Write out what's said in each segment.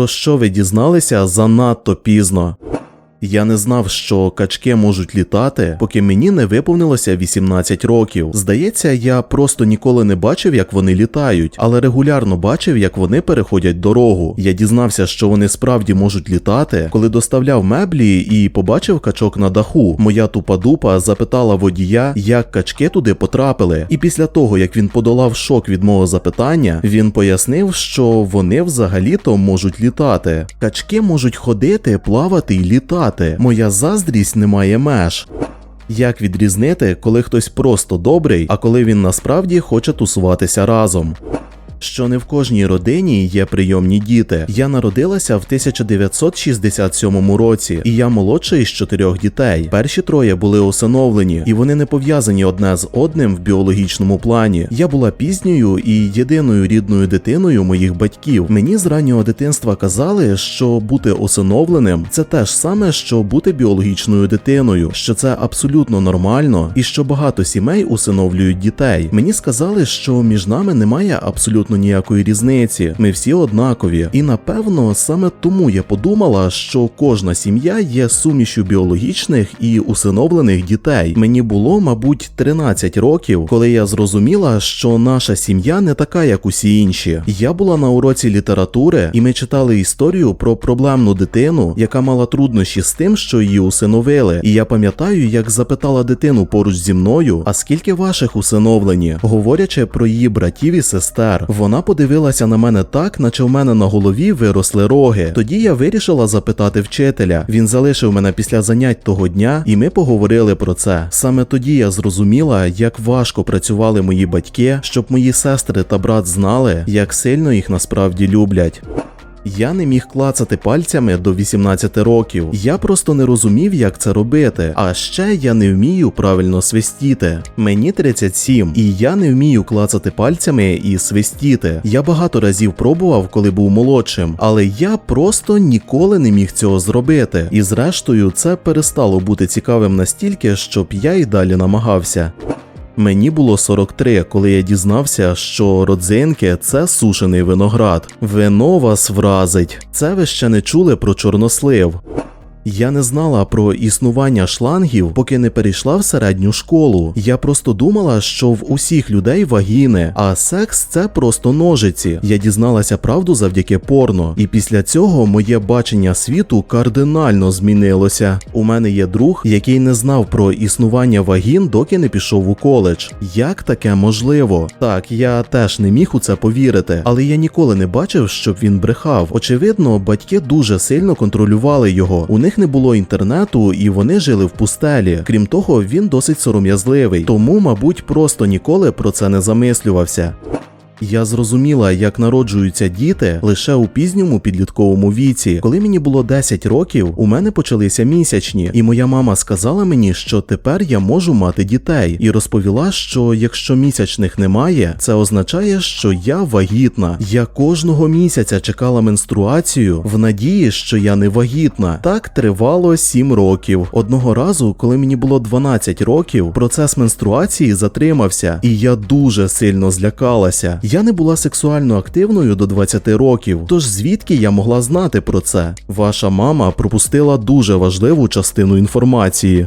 про що ви дізналися занадто пізно. Я не знав, що качки можуть літати, поки мені не виповнилося 18 років. Здається, я просто ніколи не бачив, як вони літають, але регулярно бачив, як вони переходять дорогу. Я дізнався, що вони справді можуть літати, коли доставляв меблі і побачив качок на даху. Моя тупа дупа запитала водія, як качки туди потрапили. І після того, як він подолав шок від мого запитання, він пояснив, що вони взагалі-то можуть літати. Качки можуть ходити, плавати і літати. Моя заздрість не має меж. Як відрізнити, коли хтось просто добрий, а коли він насправді хоче тусуватися разом? Що не в кожній родині є прийомні діти. Я народилася в 1967 році, і я молодший з чотирьох дітей. Перші троє були усиновлені, і вони не пов'язані одне з одним в біологічному плані. Я була пізньою і єдиною рідною дитиною моїх батьків. Мені з раннього дитинства казали, що бути усиновленим це те ж саме, що бути біологічною дитиною, що це абсолютно нормально, і що багато сімей усиновлюють дітей. Мені сказали, що між нами немає абсолютно ніякої різниці. Ми всі однакові. І напевно саме тому я подумала, що кожна сім'я є сумішю біологічних і усиновлених дітей. Мені було, мабуть, 13 років, коли я зрозуміла, що наша сім'я не така, як усі інші. Я була на уроці літератури, і ми читали історію про проблемну дитину, яка мала труднощі з тим, що її усиновили. І я пам'ятаю, як запитала дитину поруч зі мною, а скільки ваших усиновлені, говорячи про її братів і сестер. Вона подивилася на мене так, наче в мене на голові виросли роги. Тоді я вирішила запитати вчителя. Він залишив мене після занять того дня, і ми поговорили про це. Саме тоді я зрозуміла, як важко працювали мої батьки, щоб мої сестри та брат знали, як сильно їх насправді люблять. Я не міг клацати пальцями до 18 років. Я просто не розумів, як це робити. А ще я не вмію правильно свистіти. Мені 37, і я не вмію клацати пальцями і свистіти. Я багато разів пробував, коли був молодшим, але я просто ніколи не міг цього зробити. І зрештою, це перестало бути цікавим настільки, щоб я й далі намагався. Мені було 43, коли я дізнався, що родзинки це сушений виноград. Вино вас вразить. Це ви ще не чули про чорнослив. Я не знала про існування шлангів, поки не перейшла в середню школу. Я просто думала, що в усіх людей вагіни, а секс це просто ножиці. Я дізналася правду завдяки порно, і після цього моє бачення світу кардинально змінилося. У мене є друг, який не знав про існування вагін, доки не пішов у коледж. Як таке можливо? Так, я теж не міг у це повірити, але я ніколи не бачив, щоб він брехав. Очевидно, батьки дуже сильно контролювали його. У них не було інтернету, і вони жили в пустелі. Крім того, він досить сором'язливий, тому, мабуть, просто ніколи про це не замислювався. Я зрозуміла, як народжуються діти лише у пізньому підлітковому віці. Коли мені було 10 років, у мене почалися місячні, і моя мама сказала мені, що тепер я можу мати дітей, і розповіла, що якщо місячних немає, це означає, що я вагітна. Я кожного місяця чекала менструацію в надії, що я не вагітна. Так тривало 7 років. Одного разу, коли мені було 12 років, процес менструації затримався, і я дуже сильно злякалася. Я не була сексуально активною до 20 років, тож звідки я могла знати про це? Ваша мама пропустила дуже важливу частину інформації.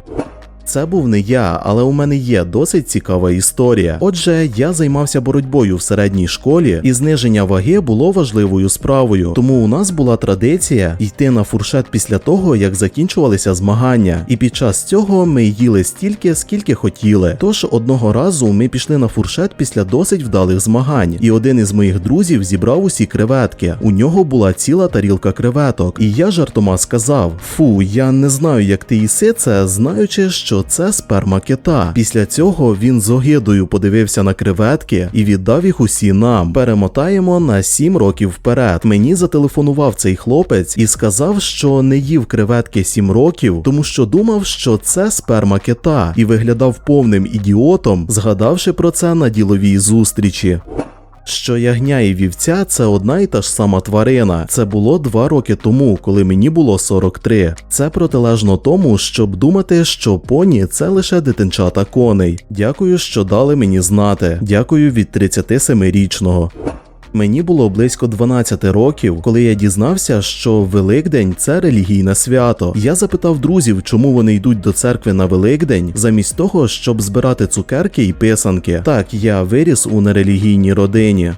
Це був не я, але у мене є досить цікава історія. Отже, я займався боротьбою в середній школі, і зниження ваги було важливою справою. Тому у нас була традиція йти на фуршет після того, як закінчувалися змагання. І під час цього ми їли стільки, скільки хотіли. Тож одного разу ми пішли на фуршет після досить вдалих змагань, і один із моїх друзів зібрав усі креветки. У нього була ціла тарілка креветок. І я жартома сказав: Фу, я не знаю, як ти їси це, знаючи, що це сперма кита. Після цього він з огидою подивився на креветки і віддав їх усі нам. Перемотаємо на 7 років вперед. Мені зателефонував цей хлопець і сказав, що не їв креветки 7 років, тому що думав, що це сперма кита, і виглядав повним ідіотом, згадавши про це на діловій зустрічі. Що ягня і вівця це одна і та ж сама тварина. Це було два роки тому, коли мені було 43. Це протилежно тому, щоб думати, що поні це лише дитинчата коней. Дякую, що дали мені знати. Дякую від 37-річного. Мені було близько 12 років, коли я дізнався, що Великдень це релігійне свято. Я запитав друзів, чому вони йдуть до церкви на Великдень, замість того, щоб збирати цукерки і писанки. Так, я виріс у нерелігійній родині.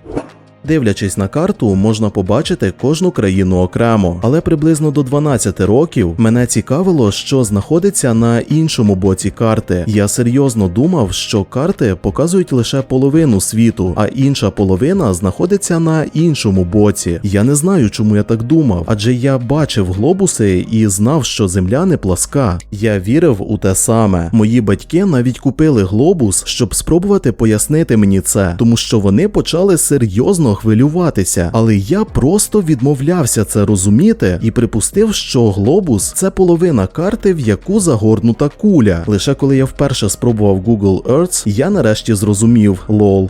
Дивлячись на карту, можна побачити кожну країну окремо, але приблизно до 12 років мене цікавило, що знаходиться на іншому боці карти. Я серйозно думав, що карти показують лише половину світу, а інша половина знаходиться на іншому боці. Я не знаю, чому я так думав, адже я бачив глобуси і знав, що земля не пласка. Я вірив у те саме. Мої батьки навіть купили глобус, щоб спробувати пояснити мені це, тому що вони почали серйозно хвилюватися, але я просто відмовлявся це розуміти і припустив, що глобус це половина карти, в яку загорнута куля. Лише коли я вперше спробував Google Earth, я нарешті зрозумів лол.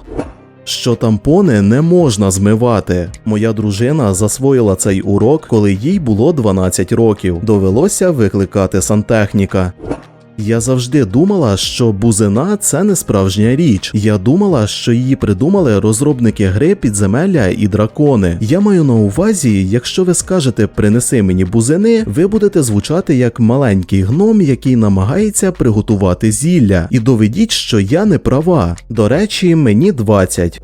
Що тампони не можна змивати. Моя дружина засвоїла цей урок, коли їй було 12 років. Довелося викликати сантехніка. Я завжди думала, що бузина це не справжня річ. Я думала, що її придумали розробники гри підземелля і дракони. Я маю на увазі, якщо ви скажете принеси мені бузини, ви будете звучати як маленький гном, який намагається приготувати зілля. І доведіть, що я не права. До речі, мені 20.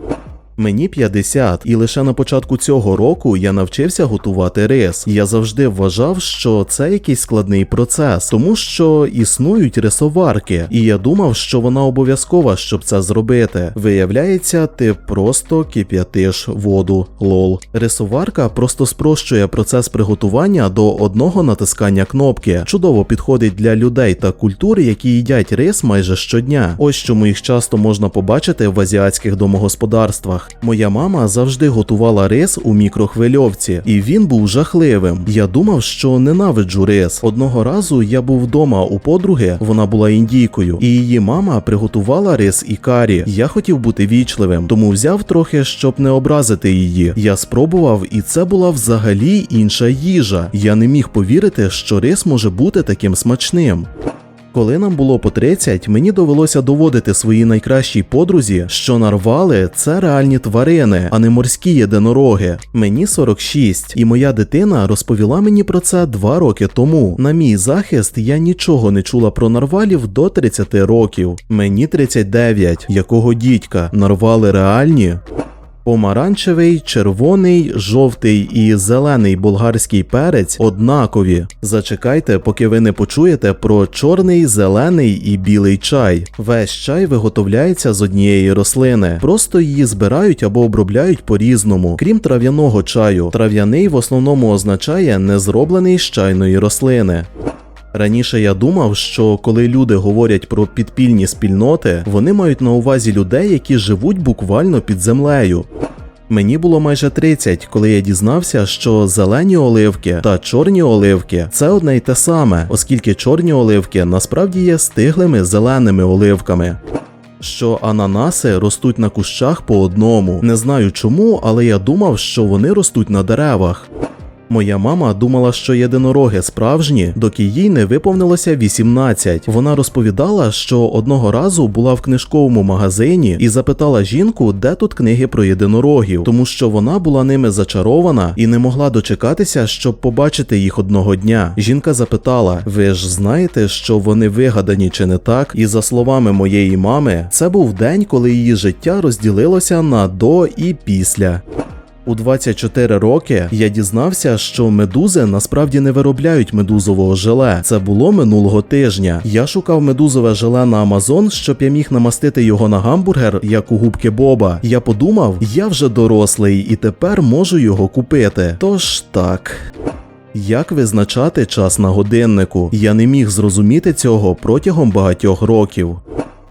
Мені 50, і лише на початку цього року я навчився готувати рис. Я завжди вважав, що це якийсь складний процес, тому що існують рисоварки, і я думав, що вона обов'язкова, щоб це зробити. Виявляється, ти просто кип'ятиш воду. Лол. Рисоварка просто спрощує процес приготування до одного натискання кнопки. Чудово підходить для людей та культур, які їдять рис майже щодня. Ось чому їх часто можна побачити в азіатських домогосподарствах. Моя мама завжди готувала рис у мікрохвильовці, і він був жахливим. Я думав, що ненавиджу рис. Одного разу я був вдома у подруги, вона була індійкою, і її мама приготувала рис і карі. Я хотів бути вічливим, тому взяв трохи, щоб не образити її. Я спробував, і це була взагалі інша їжа. Я не міг повірити, що рис може бути таким смачним. Коли нам було по 30, мені довелося доводити своїй найкращій подрузі, що нарвали це реальні тварини, а не морські єдинороги. Мені 46, і моя дитина розповіла мені про це два роки тому. На мій захист я нічого не чула про нарвалів до 30 років. Мені 39. Якого дідька? Нарвали реальні? Помаранчевий, червоний, жовтий і зелений болгарський перець однакові. Зачекайте, поки ви не почуєте про чорний, зелений і білий чай. Весь чай виготовляється з однієї рослини. Просто її збирають або обробляють по-різному. Крім трав'яного чаю, трав'яний в основному означає не зроблений з чайної рослини. Раніше я думав, що коли люди говорять про підпільні спільноти, вони мають на увазі людей, які живуть буквально під землею. Мені було майже 30, коли я дізнався, що зелені оливки та чорні оливки це одне й те саме, оскільки чорні оливки насправді є стиглими зеленими оливками. Що ананаси ростуть на кущах по одному. Не знаю чому, але я думав, що вони ростуть на деревах. Моя мама думала, що єдинороги справжні, доки їй не виповнилося 18. Вона розповідала, що одного разу була в книжковому магазині і запитала жінку, де тут книги про єдинорогів, тому що вона була ними зачарована і не могла дочекатися, щоб побачити їх одного дня. Жінка запитала: Ви ж знаєте, що вони вигадані чи не так? І за словами моєї мами, це був день, коли її життя розділилося на до і після. У 24 роки я дізнався, що медузи насправді не виробляють медузового желе. Це було минулого тижня. Я шукав медузове желе на Амазон, щоб я міг намастити його на гамбургер, як у губки Боба. Я подумав, я вже дорослий і тепер можу його купити. Тож так. Як визначати час на годиннику? Я не міг зрозуміти цього протягом багатьох років.